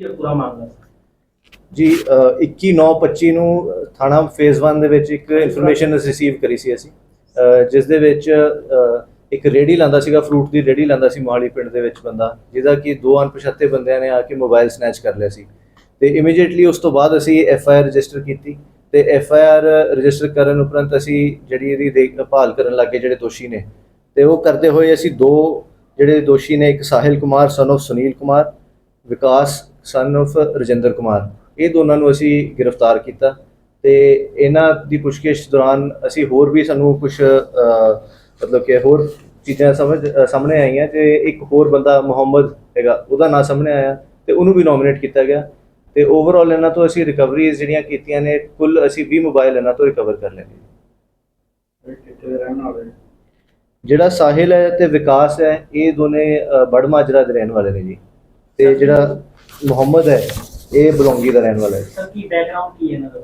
ਪੂਰਾ ਮਾਮਲਾ ਜੀ ਅ, 21/9/25 ਨੂੰ ਥਾਣਾ ਫੇਜ਼ 1 ਦੇ ਵਿੱਚ ਇੱਕ ਇਨਫੋਰਮੇਸ਼ਨ ਰਿਸੀਵ ਕਰੀ ਸੀ ਅਸੀਂ। ਜਿਸ ਦੇ ਵਿੱਚ ਇੱਕ ਰੇੜੀ ਲਾਂਦਾ ਸੀਗਾ ਫਰੂਟ ਦੀ ਰੇੜੀ ਲਾਂਦਾ ਸੀ ਮੋਹਾਲੀ ਪਿੰਡ ਦੇ ਵਿੱਚ ਬੰਦਾ ਜਿਹਦਾ ਕਿ ਦੋ ਅਣਪਛਾਤੇ ਬੰਦਿਆਂ ਨੇ ਆ ਕੇ ਮੋਬਾਈਲ ਸਨੈਚ ਕਰ ਲਿਆ ਸੀ। ਤੇ ਇਮੀਡੀਏਟਲੀ ਉਸ ਤੋਂ ਬਾਅਦ ਅਸੀਂ ਐਫ ਆਈ ਆਰ ਰਜਿਸਟਰ ਕੀਤੀ ਤੇ ਐਫ ਆਈ ਆਰ ਰਜਿਸਟਰ ਕਰਨ ਉਪਰੰਤ ਅਸੀਂ ਜਿਹੜੀ ਇਹਦੀ ਦੇਖਭਾਲ ਕਰਨ ਲੱਗੇ ਜਿਹੜੇ ਦੋਸ਼ੀ ਨੇ। ਤੇ ਉਹ ਕਰਦੇ ਹੋਏ ਅਸੀਂ ਦੋ ਜਿਹੜੇ ਦੋਸ਼ੀ ਨੇ ਇੱਕ Sahil Kumar son of Sunil Kumar Vikas son of Rajinder Kumar ਇਹ ਦੋਨਾਂ ਨੂੰ ਅਸੀਂ ਗ੍ਰਿਫਤਾਰ ਕੀਤਾ ਤੇ ਇਹਨਾਂ ਦੀ ਪੁੱਛਗਿੱਛ ਦੌਰਾਨ ਅਸੀਂ ਹੋਰ ਵੀ ਸਾਨੂੰ ਕੁਝ ਮਤਲਬ ਕਿ ਹੋਰ ਚੀਜ਼ਾਂ ਸਮਝ ਸਾਹਮਣੇ ਆਈਆਂ ਤੇ ਇੱਕ ਹੋਰ ਬੰਦਾ ਮੁਹੰਮਦ ਹੈਗਾ ਉਹਦਾ ਨਾਂ ਸਾਹਮਣੇ ਆਇਆ ਤੇ ਉਹਨੂੰ ਵੀ ਨੋਮੀਨੇਟ ਕੀਤਾ ਗਿਆ ਤੇ ਓਵਰਆਲ ਇਹਨਾਂ ਤੋਂ ਅਸੀਂ ਰਿਕਵਰੀਜ਼ ਜਿਹੜੀਆਂ ਕੀਤੀਆਂ ਨੇ ਕੁੱਲ ਅਸੀਂ 20 ਮੋਬਾਈਲ ਇਹਨਾਂ ਤੋਂ ਰਿਕਵਰ ਕਰ ਲਏ। ਜਿਹੜਾ ਸਾਹਿਲ ਹੈ ਤੇ ਵਿਕਾਸ ਹੈ ਇਹ ਦੋਨੇ ਬੜਮਾਜਰਾ ਦੇ ਰਹਿਣ ਵਾਲੇ ਨੇ ਜੀ। ਤੇ ਜਿਹੜਾ ਮੁਹੰਮਦ ਹੈ ਇਹ ਬਲੌਂਗੀ ਦਾ ਰਹਿਣ ਵਾਲਾ ਹੈ। ਸਰ ਕੀ ਬੈਕਗ੍ਰਾਉਂਡ ਕੀ ਹੈ ਇਹਨਾਂ ਦਾ?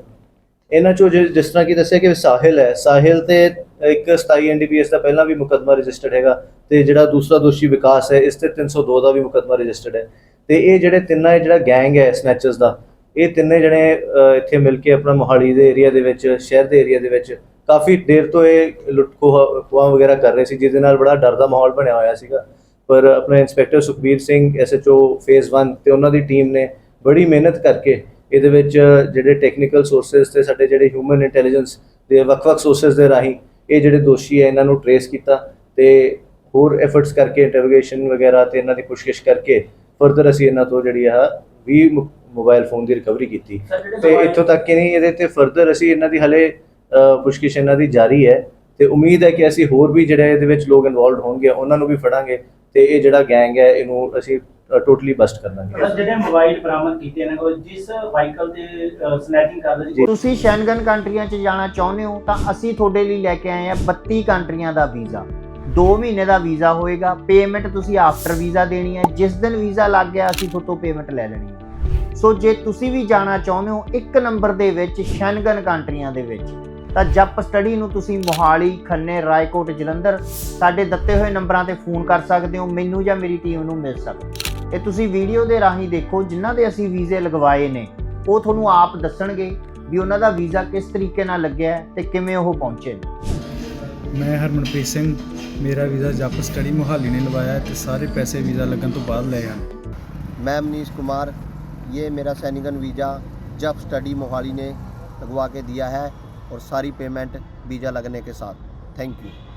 ਇਹਨਾਂ ਚੋਂ ਜਿ- ਜਿਸ ਤਰ੍ਹਾਂ ਕਿ ਦੱਸਿਆ ਕਿ ਸਾਹਿਲ ਹੈ ਸਾਹਿਲ ਤੇ ਇੱਕ 27 ਐਨਡੀਪੀਐਸ ਦਾ ਪਹਿਲਾਂ ਵੀ ਮੁਕੱਦਮਾ ਰਜਿਸਟਰਡ ਹੈਗਾ ਤੇ ਜਿਹੜਾ ਦੂਸਰਾ ਦੋਸ਼ੀ ਵਿਕਾਸ ਹੈ ਇਸ ਤੇ 302 ਦਾ ਵੀ ਮੁਕੱਦਮਾ ਰਜਿਸਟਰਡ ਹੈ। ਤੇ ਇਹ ਜਿਹੜੇ ਤਿੰਨਾਂ ਇਹ ਜਿਹੜਾ ਗੈਂਗ ਹੈ ਸਨੈਚਰਸ ਦਾ ਇਹ ਤਿੰਨੇ ਜਣੇ ਅ, ਇੱਥੇ ਮਿਲ ਕੇ ਆਪਣਾ ਮੋਹਾਲੀ ਦੇ ਏਰੀਆ ਦੇ ਵਿੱਚ ਸ਼ਹਿਰ ਦੇ ਏਰੀਆ ਦੇ ਵਿੱਚ ਕਾਫੀ ਦੇਰ ਤੋਂ ਇਹ ਲੁੱਟ ਖੋਹ ਖੋਹਾਂ ਵਗੈਰਾ ਕਰ ਰਹੇ ਸੀ ਜਿਹਦੇ ਨਾਲ ਬੜਾ ਡਰ ਦਾ ਮਾਹੌਲ ਬਣਿਆ ਹੋਇਆ ਸੀਗਾ। ਪਰ ਆਪਣੇ inspector Sukhbir Singh SHO phase 1 ਤੇ ਉਹਨਾਂ ਦੀ ਟੀਮ ਨੇ ਬੜੀ ਮਿਹਨਤ ਕਰਕੇ ਇਹਦੇ ਵਿੱਚ ਜਿਹੜੇ ਟੈਕਨੀਕਲ ਸੋਰਸਸ ਤੇ ਸਾਡੇ ਜਿਹੜੇ ਹਿਊਮਨ ਇੰਟੈਲੀਜੈਂਸ ਦੇ ਵੱਖ-ਵੱਖ ਸੋਰਸਸ ਦੇ ਰਾਹੀਂ ਇਹ ਜਿਹੜੇ ਦੋਸ਼ੀ ਹੈ ਇਹਨਾਂ ਨੂੰ ਟਰੇਸ ਕੀਤਾ ਤੇ ਹੋਰ ਐਫਰਟਸ ਕਰਕੇ ਇੰਟਰੋਗੇਸ਼ਨ ਵਗੈਰਾ ਤੇ ਇਹਨਾਂ ਦੀ ਪੁੱਛਗਿੱਛ ਕਰਕੇ ਫਰਦਰ ਅਸੀਂ ਇਹਨਾਂ ਤੋਂ ਜਿਹੜੀ ਆ 20 ਮੋ- ਮੋਬਾਈਲ ਫੋਨ ਦੀ ਰਿਕਵਰੀ ਕੀਤੀ। ਤੇ ਇੱਥੋਂ ਤੱਕ ਕਿ ਨਹੀਂ ਇਹਦੇ ਤੇ ਫਰਦਰ ਅਸੀਂ ਇਹਨਾਂ ਦੀ ਹਲੇ ਪੁੱਛਗਿੱਛ ਇਹਨਾਂ ਦੀ ਜਾਰੀ ਹੈ ਤੇ ਉਮੀਦ ਹੈ ਕਿ ਅਸੀਂ ਹੋਰ ਵੀ ਜਿਹੜੇ ਇਹਦੇ ਵਿੱਚ ਲੋਕ ਇਨਵੋਲਡ ਹੋਣਗੇ ਉਹਨਾਂ ਨੂੰ ਵੀ ਫੜਾਂਗੇ। ਤੇ ਇਹ ਜਿਹੜਾ ਗੈਂਗ ਹੈ ਇਹਨੂੰ ਅਸੀਂ ਟੋਟਲੀ ਬਸਟ ਕਰ ਦਾਂਗੇ। ਸਰ ਜਿਹੜੇ ਮੋਬਾਈਲ ਬਰਾਮਦ ਕੀਤੇ ਇਹਨਾਂ ਕੋਲ ਜਿਸ ਵਾਹੀਕਲ ਤੇ ਸਨੈਚਿੰਗ ਕਰਦੇ ਸੀ? ਜੀ। ਤੁਸੀਂ ਸ਼ੈਂਗਨ ਕੰਟਰੀਆਂ 'ਚ ਜਾਣਾ ਚਾਹੁੰਦੇ ਹੋ ਤਾਂ ਅਸੀਂ ਤੁਹਾਡੇ ਲਈ ਲੈ ਕੇ ਆਏ ਹਾਂ 32 ਕੰਟਰੀਆਂ ਦਾ ਵੀਜ਼ਾ। 2 ਮਹੀਨੇ ਦਾ ਵੀਜ਼ਾ ਹੋਏਗਾ ਪੇਮੈਂਟ ਤੁਸੀਂ ਆਫਟਰ ਵੀਜ਼ਾ ਦੇਣੀ ਹੈ। ਜਿਸ ਦਿਨ ਵੀਜ਼ਾ ਲੱਗ ਗਿਆ ਅਸੀਂ ਤੁਹਾਤੋਂ ਪੇਮੈਂਟ ਲੈ ਲੈਣੀ ਹੈ। ਸੋ ਜੇ ਤੁਸੀਂ ਵੀ ਜਾਣਾ ਚਾਹੁੰਦੇ ਹੋ ਇੱਕ ਨੰਬਰ ਦੇ ਵਿੱਚ ਸ਼ੈਂਗਨ ਕੰਟਰੀਆਂ ਦੇ ਵਿੱਚ ਤਾਂ ਜਪ ਸਟੱਡੀ ਨੂੰ ਤੁਸੀਂ ਮੋਹਾਲੀ ਖੰਨੇ ਰਾਏਕੋਟ ਜਲੰਧਰ ਸਾਡੇ ਦਿੱਤੇ ਹੋਏ ਨੰਬਰਾਂ ਤੇ ਫੋਨ ਕਰ ਸਕਦੇ ਹੋ ਮੈਨੂੰ ਜਾਂ ਮੇਰੀ ਟੀਮ ਨੂੰ ਮਿਲ ਸਕਦੇ ਹੋ। ਇਹ ਤੁਸੀਂ ਵੀਡੀਓ ਦੇ ਰਾਹੀਂ ਦੇਖੋ ਜਿਨ੍ਹਾਂ ਦੇ ਅਸੀਂ ਵੀਜ਼ੇ ਲਗਵਾਏ ਨੇ ਉਹ ਤੁਹਾਨੂੰ ਆਪ ਦੱਸਣਗੇ ਵੀ ਉਹਨਾਂ ਦਾ ਵੀਜ਼ਾ ਕਿਸ ਤਰੀਕੇ ਨਾਲ ਲੱਗਿਆ ਹੈ ਤੇ ਕਿਵੇਂ ਉਹ ਪਹੁੰਚੇ ਨੇ ਮੈਂ ਹਰਮਨਪ੍ਰੀਤ ਸਿੰਘ ਮੇਰਾ ਵੀਜ਼ਾ ਜੱਪ ਸਟੱਡੀ ਮੁਹਾਲੀ ਨੇ ਲਵਾਇਆ ਹੈ ਤੇ ਸਾਰੇ ਪੈਸੇ ਵੀਜ਼ਾ ਲੱਗਣ ਤੋਂ ਬਾਅਦ ਲਏ ਹਨ मैं मनीष कुमार ये मेरा सैनिकन वीज़ा जब स्टडी मोहाली ने लगवा के दिया है और सारी पेमेंट वीज़ा लगने के साथ थैंक यू